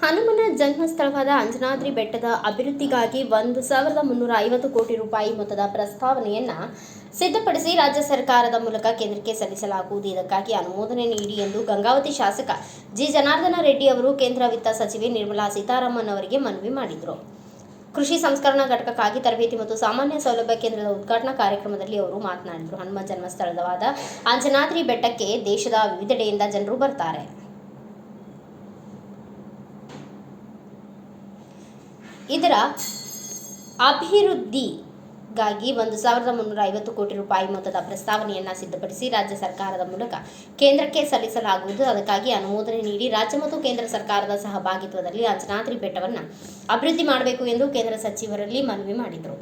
ಹನುಮನ ಜನ್ಮಸ್ಥಳವಾದ ಅಂಜನಾದ್ರಿ ಬೆಟ್ಟದ ಅಭಿವೃದ್ಧಿಗಾಗಿ ಒಂದು ಸಾವಿರದ ಮುನ್ನೂರ ಐವತ್ತು ಕೋಟಿ ರೂಪಾಯಿ ಮೊತ್ತದ ಪ್ರಸ್ತಾವನೆಯನ್ನು ಸಿದ್ಧಪಡಿಸಿ ರಾಜ್ಯ ಸರ್ಕಾರದ ಮೂಲಕ ಕೇಂದ್ರಕ್ಕೆ ಸಲ್ಲಿಸಲಾಗುವುದು. ಇದಕ್ಕಾಗಿ ಅನುಮೋದನೆ ನೀಡಿ ಎಂದು ಗಂಗಾವತಿ ಶಾಸಕ ಜಿ. ಜನಾರ್ದನ ರೆಡ್ಡಿ ಅವರು ಕೇಂದ್ರ ವಿತ್ತ ಸಚಿವೆ ನಿರ್ಮಲಾ ಸೀತಾರಾಮನ್ ಅವರಿಗೆ ಮನವಿ ಮಾಡಿದರು. ಕೃಷಿ ಸಂಸ್ಕರಣಾ ಘಟಕಕ್ಕಾಗಿ ತರಬೇತಿ ಮತ್ತು ಸಾಮಾನ್ಯ ಸೌಲಭ್ಯ ಕೇಂದ್ರದ ಉದ್ಘಾಟನಾ ಕಾರ್ಯಕ್ರಮದಲ್ಲಿ ಅವರು ಮಾತನಾಡಿದರು. ಹನುಮ ಜನ್ಮಸ್ಥಳವಾದ ಅಂಜನಾದ್ರಿ ಬೆಟ್ಟಕ್ಕೆ ದೇಶದ ವಿವಿಧೆಡೆಯಿಂದ ಜನರು ಬರ್ತಾರೆ. ಇದರ ಅಭಿವೃದ್ಧಿಗಾಗಿ ಒಂದು ಸಾವಿರದ ಮುನ್ನೂರ ಐವತ್ತು ಕೋಟಿ ರೂಪಾಯಿ ಮೊತ್ತದ ಪ್ರಸ್ತಾವನೆಯನ್ನು ಸಿದ್ಧಪಡಿಸಿ ರಾಜ್ಯ ಸರ್ಕಾರದ ಮೂಲಕ ಕೇಂದ್ರಕ್ಕೆ ಸಲ್ಲಿಸಲಾಗುವುದು. ಅದಕ್ಕಾಗಿ ಅನುಮೋದನೆ ನೀಡಿ ರಾಜ್ಯ ಮತ್ತು ಕೇಂದ್ರ ಸರ್ಕಾರದ ಸಹಭಾಗಿತ್ವದಲ್ಲಿ ಅಂಜನಾದ್ರಿ ಬೆಟ್ಟವನ್ನು ಅಭಿವೃದ್ಧಿ ಮಾಡಬೇಕು ಎಂದು ಕೇಂದ್ರ ಸಚಿವರಲ್ಲಿ ಮನವಿ ಮಾಡಿದರು.